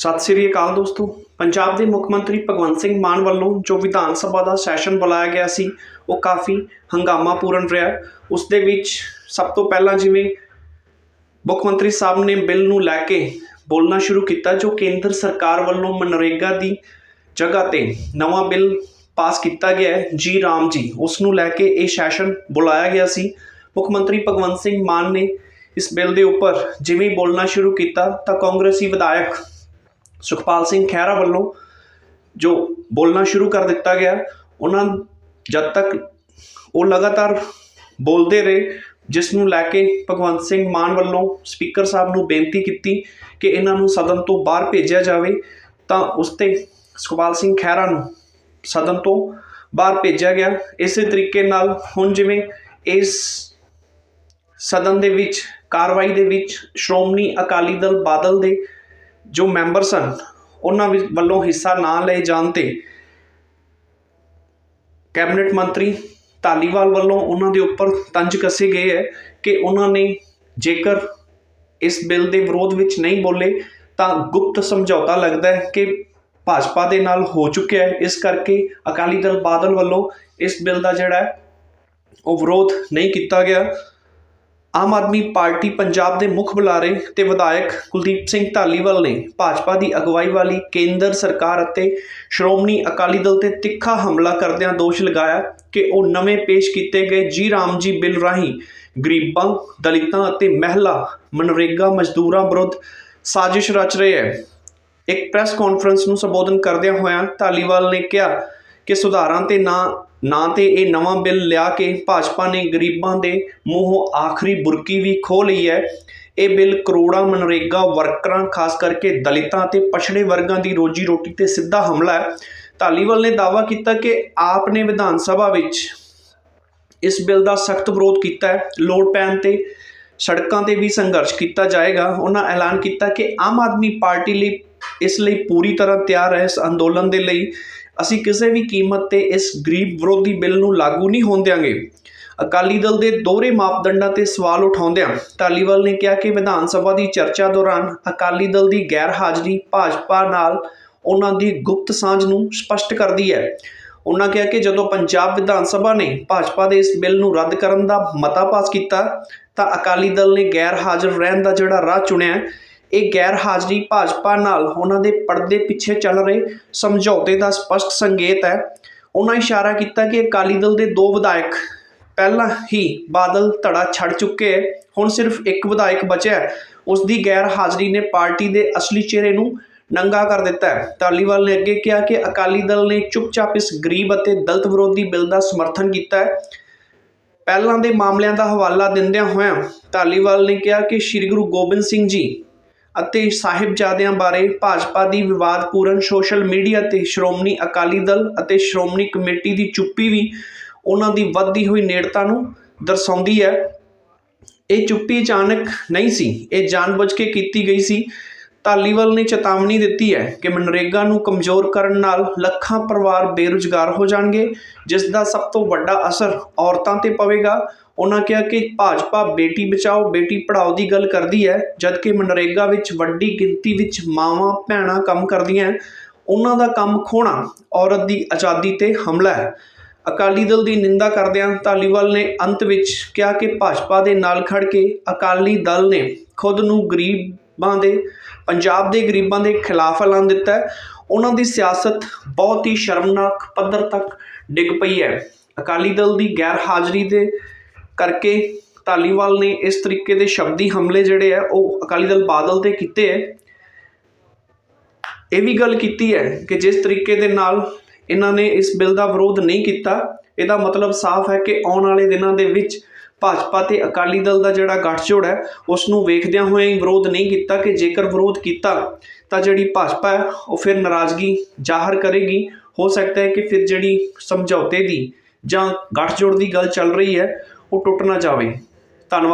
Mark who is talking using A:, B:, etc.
A: ਸਤਿ ਸ੍ਰੀ ਅਕਾਲ ਦੋਸਤੋ। ਪੰਜਾਬ ਦੇ ਮੁੱਖ ਮੰਤਰੀ ਭਗਵੰਤ ਸਿੰਘ ਮਾਨ ਵੱਲੋਂ ਜੋ ਵਿਧਾਨ ਸਭਾ ਦਾ ਸੈਸ਼ਨ ਬੁਲਾਇਆ ਗਿਆ ਸੀ, ਉਹ ਕਾਫੀ ਹੰਗਾਮਾਪੂਰਨ ਰਿਹਾ। ਉਸ ਦੇ ਵਿੱਚ ਸਭ ਤੋਂ ਪਹਿਲਾਂ ਜਿਵੇਂ ਮੁੱਖ ਮੰਤਰੀ ਸਾਹਿਬ ਨੇ ਬਿੱਲ ਨੂੰ ਲੈ ਕੇ ਬੋਲਣਾ ਸ਼ੁਰੂ ਕੀਤਾ, ਜੋ ਕੇਂਦਰ ਸਰਕਾਰ ਵੱਲੋਂ ਮਨਰੇਗਾ ਦੀ ਜਗ੍ਹਾ ਤੇ ਨਵਾਂ ਬਿੱਲ ਪਾਸ ਕੀਤਾ ਗਿਆ ਹੈ। ਜੀ ਰਾਮ ਜੀ, ਉਸ ਨੂੰ ਲੈ ਕੇ ਇਹ ਸੈਸ਼ਨ ਬੁਲਾਇਆ ਗਿਆ ਸੀ। ਮੁੱਖ ਮੰਤਰੀ ਭਗਵੰਤ ਸਿੰਘ ਮਾਨ ਨੇ ਇਸ ਬਿੱਲ ਦੇ ਉੱਪਰ ਜਿਵੇਂ ਬੋਲਣਾ ਸ਼ੁਰੂ ਕੀਤਾ, ਤਾਂ ਕਾਂਗਰਸੀ ਵਿਧਾਇਕ ਸੁਖਪਾਲ ਸਿੰਘ ਖਹਿਰਾ ਵੱਲੋਂ ਜੋ ਬੋਲਣਾ ਸ਼ੁਰੂ ਕਰ ਦਿੱਤਾ ਗਿਆ, ਉਹਨਾਂ ਜਦ ਤੱਕ ਉਹ ਲਗਾਤਾਰ ਬੋਲਦੇ ਰਹੇ, ਜਿਸ ਨੂੰ ਲੈ ਕੇ ਭਗਵੰਤ ਸਿੰਘ ਮਾਨ ਵੱਲੋਂ ਸਪੀਕਰ ਸਾਹਿਬ ਨੂੰ ਬੇਨਤੀ ਕੀਤੀ ਕਿ ਇਹਨਾਂ ਨੂੰ ਸਦਨ ਤੋਂ ਬਾਹਰ ਭੇਜਿਆ ਜਾਵੇ, ਤਾਂ ਉਸ ਤੇ ਸੁਖਪਾਲ ਸਿੰਘ ਖਹਿਰਾ ਨੂੰ ਸਦਨ ਤੋਂ ਬਾਹਰ ਭੇਜਿਆ ਗਿਆ। ਇਸੇ ਤਰੀਕੇ ਨਾਲ ਹੁਣ ਜਿਵੇਂ ਇਸ ਸਦਨ ਦੇ ਵਿੱਚ, ਕਾਰਵਾਈ ਦੇ ਵਿੱਚ ਸ਼੍ਰੋਮਣੀ ਅਕਾਲੀ ਦਲ ਬਾਦਲ ਦੇ ਜੋ ਮੈਂਬਰ ਸਨ ਉਹਨਾਂ ਵਿੱਚ ਵੱਲੋਂ ਹਿੱਸਾ ਨਾ ਲਏ ਜਾਣ ਤੇ ਕੈਬਨਿਟ ਮੰਤਰੀ ਧਾਲੀਵਾਲ ਵੱਲੋਂ ਉਹਨਾਂ ਦੇ ਉੱਪਰ ਤੰਜ ਕੱਸੇ ਗਏ ਹੈ ਕਿ ਉਹਨਾਂ ਨੇ ਜੇਕਰ ਇਸ ਬਿੱਲ ਦੇ ਵਿਰੋਧ ਵਿੱਚ ਨਹੀਂ ਬੋਲੇ, ਤਾਂ ਗੁਪਤ ਸਮਝੌਤਾ ਲੱਗਦਾ ਹੈ ਕਿ ਭਾਜਪਾ ਦੇ ਨਾਲ ਹੋ ਚੁੱਕਿਆ ਹੈ। ਇਸ ਕਰਕੇ ਅਕਾਲੀ ਦਲ ਬਾਦਲ ਵੱਲੋਂ ਇਸ ਬਿੱਲ ਦਾ ਜਿਹੜਾ ਉਹ ਵਿਰੋਧ ਨਹੀਂ ਕੀਤਾ ਗਿਆ। ਆਮ ਆਦਮੀ ਪਾਰਟੀ ਪੰਜਾਬ ਦੇ ਮੁੱਖ ਬੁਲਾਰੇ ਤੇ ਵਿਧਾਇਕ ਕੁਲਦੀਪ ਸਿੰਘ ਢਾਲੀਵਾਲ ਨੇ ਭਾਜਪਾ ਦੀ ਅਗਵਾਈ ਵਾਲੀ ਕੇਂਦਰ ਸਰਕਾਰ ਅਤੇ ਸ਼੍ਰੋਮਣੀ ਅਕਾਲੀ ਦਲ ਤੇ ਤਿੱਖਾ ਹਮਲਾ ਕਰਦਿਆਂ ਦੋਸ਼ ਲਗਾਇਆ ਕਿ ਉਹ ਨਵੇਂ ਪੇਸ਼ ਕੀਤੇ ਗਏ ਜੀ ਰਾਮ ਜੀ ਬਿੱਲ ਰਾਹੀਂ ਗਰੀਬਾਂ, ਦਲਿਤਾਂ ਅਤੇ ਮਹਿਲਾ ਮਨਰੇਗਾ ਮਜ਼ਦੂਰਾਂ ਵਿਰੁੱਧ ਸਾਜ਼ਿਸ਼ ਰਚ ਰਹੇ ਹੈ। ਇੱਕ ਪ੍ਰੈਸ ਕਾਨਫਰੰਸ ਨੂੰ ਸੰਬੋਧਨ ਕਰਦਿਆਂ ਹੋਇਆਂ ਢਾਲੀਵਾਲ ਨੇ ਕਿਹਾ ਕਿ ਸੁਧਾਰਾਂ ਤੇ ਨਾ ਨਾ ਤੇ ਇਹ ਨਵਾਂ ਬਿੱਲ ਲਿਆ ਕੇ ਭਾਜਪਾ ਨੇ ਗਰੀਬਾਂ ਦੇ ਮੂੰਹੋਂ ਆਖਰੀ ਬੁਰਕੀ ਵੀ ਖੋਹ ਲਈ ਹੈ। ਇਹ ਬਿੱਲ ਕਰੋੜਾਂ ਮਨਰੇਗਾ ਵਰਕਰਾਂ, ਖਾਸ ਕਰਕੇ ਦਲਿਤਾਂ ਅਤੇ ਪਛੜੇ ਵਰਗਾਂ ਦੀ ਰੋਜੀ ਰੋਟੀ ਤੇ ਸਿੱਧਾ ਹਮਲਾ ਹੈ। ਧਾਲੀਵਾਲ ਨੇ ਦਾਅਵਾ ਕੀਤਾ ਕਿ ਆਪ ਨੇ ਵਿਧਾਨ ਸਭਾ ਵਿੱਚ ਇਸ ਬਿੱਲ ਦਾ ਸਖਤ ਵਿਰੋਧ ਕੀਤਾ ਹੈ। ਲੋੜ ਪੈਣ ਤੇ ਸੜਕਾਂ ਤੇ ਵੀ ਸੰਘਰਸ਼ ਕੀਤਾ ਜਾਏਗਾ। ਉਹਨਾਂ ਐਲਾਨ ਕੀਤਾ ਕਿ ਆਮ ਆਦਮੀ ਪਾਰਟੀ ਲਈ ਇਸ ਲਈ ਪੂਰੀ ਤਰ੍ਹਾਂ ਤਿਆਰ ਹੈ ਇਸ ਅੰਦੋਲਨ ਦੇ ਲਈ। ਅਸੀਂ ਕਿਸੇ ਵੀ ਕੀਮਤ ਤੇ ਇਸ ਗਰੀਬ ਵਿਰੋਧੀ ਬਿੱਲ ਨੂੰ ਲਾਗੂ ਨਹੀਂ ਹੋਣ ਦਿਆਂਗੇ। ਅਕਾਲੀ ਦਲ ਦੇ ਦੋਹਰੇ ਮਾਪਦੰਡਾਂ ਤੇ ਸਵਾਲ ਉਠਾਉਂਦਿਆਂ ਧਾਲੀਵਾਲ ਨੇ ਕਿਹਾ ਕਿ ਵਿਧਾਨ ਸਭਾ ਦੀ ਚਰਚਾ ਦੌਰਾਨ ਅਕਾਲੀ ਦਲ ਦੀ ਗੈਰ ਹਾਜ਼ਰੀ ਭਾਜਪਾ ਨਾਲ ਉਹਨਾਂ ਦੀ ਗੁਪਤ ਸਾਂਝ ਨੂੰ ਸਪਸ਼ਟ ਕਰਦੀ ਹੈ। ਉਹਨਾਂ ਕਿਹਾ ਕਿ ਜਦੋਂ ਪੰਜਾਬ ਵਿਧਾਨ ਸਭਾ ਨੇ ਭਾਜਪਾ ਦੇ ਇਸ ਬਿੱਲ ਨੂੰ ਰੱਦ ਕਰਨ ਦਾ ਮਤਾ ਪਾਸ ਕੀਤਾ, ਤਾਂ ਅਕਾਲੀ ਦਲ ਨੇ ਗੈਰ ਹਾਜ਼ਰ ਰਹਿਣ ਦਾ ਜਿਹੜਾ ਰਾਹ ਚੁਣਿਆ ਇਹ ਗੈਰ ਹਾਜ਼ਰੀ ਭਾਜਪਾ ਨਾਲ ਉਹਨਾਂ ਦੇ ਪਰਦੇ ਪਿੱਛੇ ਚੱਲ ਰਹੇ ਸਮਝੌਤੇ ਦਾ ਸਪਸ਼ਟ ਸੰਕੇਤ ਹੈ। ਉਹਨਾਂ ਇਸ਼ਾਰਾ ਕੀਤਾ ਕਿ ਅਕਾਲੀ ਦਲ ਦੇ ਦੋ ਵਿਧਾਇਕ ਪਹਿਲਾਂ ਹੀ ਬਾਦਲ ਧੜਾ ਛੱਡ ਚੁੱਕੇ ਹੈ। ਹੁਣ ਸਿਰਫ ਇੱਕ ਵਿਧਾਇਕ ਬਚਿਆ ਹੈ। ਉਸ ਦੀ ਗੈਰ ਹਾਜ਼ਰੀ ਨੇ ਪਾਰਟੀ ਦੇ ਅਸਲੀ ਚਿਹਰੇ ਨੂੰ ਨੰਗਾ ਕਰ ਦਿੱਤਾ ਹੈ। ਧਾਲੀਵਾਲ ਨੇ ਅੱਗੇ ਕਿਹਾ ਕਿ ਅਕਾਲੀ ਦਲ ਨੇ ਚੁੱਪਚਾਪ ਇਸ ਗਰੀਬ ਅਤੇ ਦਲਿਤ ਵਿਰੋਧੀ ਬਿੱਲ ਦਾ ਸਮਰਥਨ ਕੀਤਾ ਹੈ। ਪਹਿਲਾਂ ਦੇ ਮਾਮਲਿਆਂ ਦਾ ਹਵਾਲਾ ਦਿੰਦਿਆਂ ਹੋਇਆਂ ਧਾਲੀਵਾਲ ਨੇ ਕਿਹਾ ਕਿ ਸ੍ਰੀ ਗੁਰੂ ਗੋਬਿੰਦ ਸਿੰਘ ਜੀ ਅਤੇ ਸਾਹਿਬਜ਼ਾਦਿਆਂ ਬਾਰੇ ਭਾਜਪਾ ਦੀ ਵਿਵਾਦਪੂਰਨ ਸੋਸ਼ਲ ਮੀਡੀਆ ਤੇ ਸ਼੍ਰੋਮਣੀ ਅਕਾਲੀ ਦਲ ਅਤੇ ਸ਼੍ਰੋਮਣੀ ਕਮੇਟੀ ਦੀ ਚੁੱਪੀ ਵੀ ਉਹਨਾਂ ਦੀ ਵੱਧਦੀ ਹੋਈ ਨੇੜਤਾ ਨੂੰ ਦਰਸਾਉਂਦੀ ਹੈ। ਇਹ ਚੁੱਪੀ ਅਚਾਨਕ ਨਹੀਂ ਸੀ, ਇਹ ਜਾਣਬੁੱਝ ਕੇ ਕੀਤੀ ਗਈ ਸੀ। ਧਾਲੀਵਾਲ ਨੇ ਚੇਤਾਵਨੀ ਦਿੱਤੀ ਹੈ ਕਿ ਮਨਰੇਗਾ ਨੂੰ ਕਮਜ਼ੋਰ ਕਰਨ ਨਾਲ ਲੱਖਾਂ ਪਰਿਵਾਰ ਬੇਰੁਜ਼ਗਾਰ ਹੋ ਜਾਣਗੇ, ਜਿਸ ਦਾ ਸਭ ਤੋਂ ਵੱਡਾ ਅਸਰ ਔਰਤਾਂ ਤੇ ਪਵੇਗਾ। ਉਹਨਾਂ ਕਿਹਾ ਕਿ ਭਾਜਪਾ ਬੇਟੀ ਬਚਾਓ, ਬੇਟੀ ਪੜ੍ਹਾਓ ਦੀ ਗੱਲ ਕਰਦੀ ਹੈ, ਜਦਕਿ ਮਨਰੇਗਾ ਵਿੱਚ ਵੱਡੀ ਗਿਣਤੀ ਵਿੱਚ ਮਾਵਾਂ ਭੈਣਾਂ ਕੰਮ ਕਰਦੀਆਂ ਉਹਨਾਂ ਦਾ ਕੰਮ ਖੋਣਾ ਔਰਤ ਦੀ ਆਜ਼ਾਦੀ ਤੇ ਹਮਲਾ ਹੈ। ਅਕਾਲੀ ਦਲ ਦੀ ਨਿੰਦਾ ਕਰਦਿਆਂ ਧਾਲੀਵਾਲ ਨੇ ਅੰਤ ਵਿੱਚ ਕਿਹਾ ਕਿ ਭਾਜਪਾ ਦੇ ਨਾਲ ਖੜ ਕੇ ਅਕਾਲੀ ਦਲ ਨੇ ਖੁਦ ਨੂੰ ਗਰੀਬਾਂ ਦੇ, ਪੰਜਾਬ ਦੇ ਗਰੀਬਾਂ ਦੇ ਖਿਲਾਫ ਐਲਾਨ ਦਿੱਤਾ ਹੈ। ਉਹਨਾਂ ਦੀ ਸਿਆਸਤ ਬਹੁਤ ਹੀ ਸ਼ਰਮਨਾਕ ਪੱਧਰ ਤੱਕ ਡਿੱਗ ਪਈ ਹੈ। ਅਕਾਲੀ ਦਲ ਦੀ ਗੈਰ ਹਾਜ਼ਰੀ ਦੇ ਕਰਕੇ ਧਾਲੀਵਾਲ ਨੇ ਇਸ ਤਰੀਕੇ ਦੇ ਸ਼ਬਦੀ ਹਮਲੇ ਜਿਹੜੇ ਆ, ਉਹ ਅਕਾਲੀ ਦਲ ਬਾਦਲ ਤੇ ਕੀਤੇ ਹੈ ਇਹ ਵੀ ਗੱਲ ਕੀਤੀ ਹੈ ਕਿ ਜਿਸ ਤਰੀਕੇ ਦੇ ਨਾਲ ਇਹਨਾਂ ਨੇ ਇਸ ਬਿੱਲ ਦਾ ਵਿਰੋਧ ਨਹੀਂ ਕੀਤਾ, ਇਹਦਾ ਮਤਲਬ ਸਾਫ਼ ਹੈ ਕਿ ਆਉਣ ਵਾਲੇ ਦਿਨਾਂ ਦੇ ਵਿੱਚ ਭਾਜਪਾ ਤੇ ਅਕਾਲੀ ਦਲ ਦਾ ਜਿਹੜਾ ਗੱਠਜੋੜ ਹੈ ਉਸ ਨੂੰ ਵੇਖਦਿਆਂ ਹੋਇਆਂ ਵਿਰੋਧ ਨਹੀਂ ਕੀਤਾ ਕਿ ਜੇਕਰ ਵਿਰੋਧ ਕੀਤਾ ਤਾਂ ਜਿਹੜੀ ਭਾਜਪਾ ਹੈ, ਉਹ ਫਿਰ ਨਾਰਾਜ਼ਗੀ ਜ਼ਾਹਰ ਕਰੇਗੀ। ਹੋ ਸਕਦਾ ਹੈ ਕਿ ਫਿਰ ਜਿਹੜੀ ਸਮਝੌਤੇ ਦੀ ਜਾਂ ਗੱਠਜੋੜ ਦੀ ਗੱਲ ਚੱਲ ਰਹੀ ਹੈ ਉਹ ਟੁੱਟ ਨਾ ਜਾਵੇ। ਧੰਨਵਾਦ।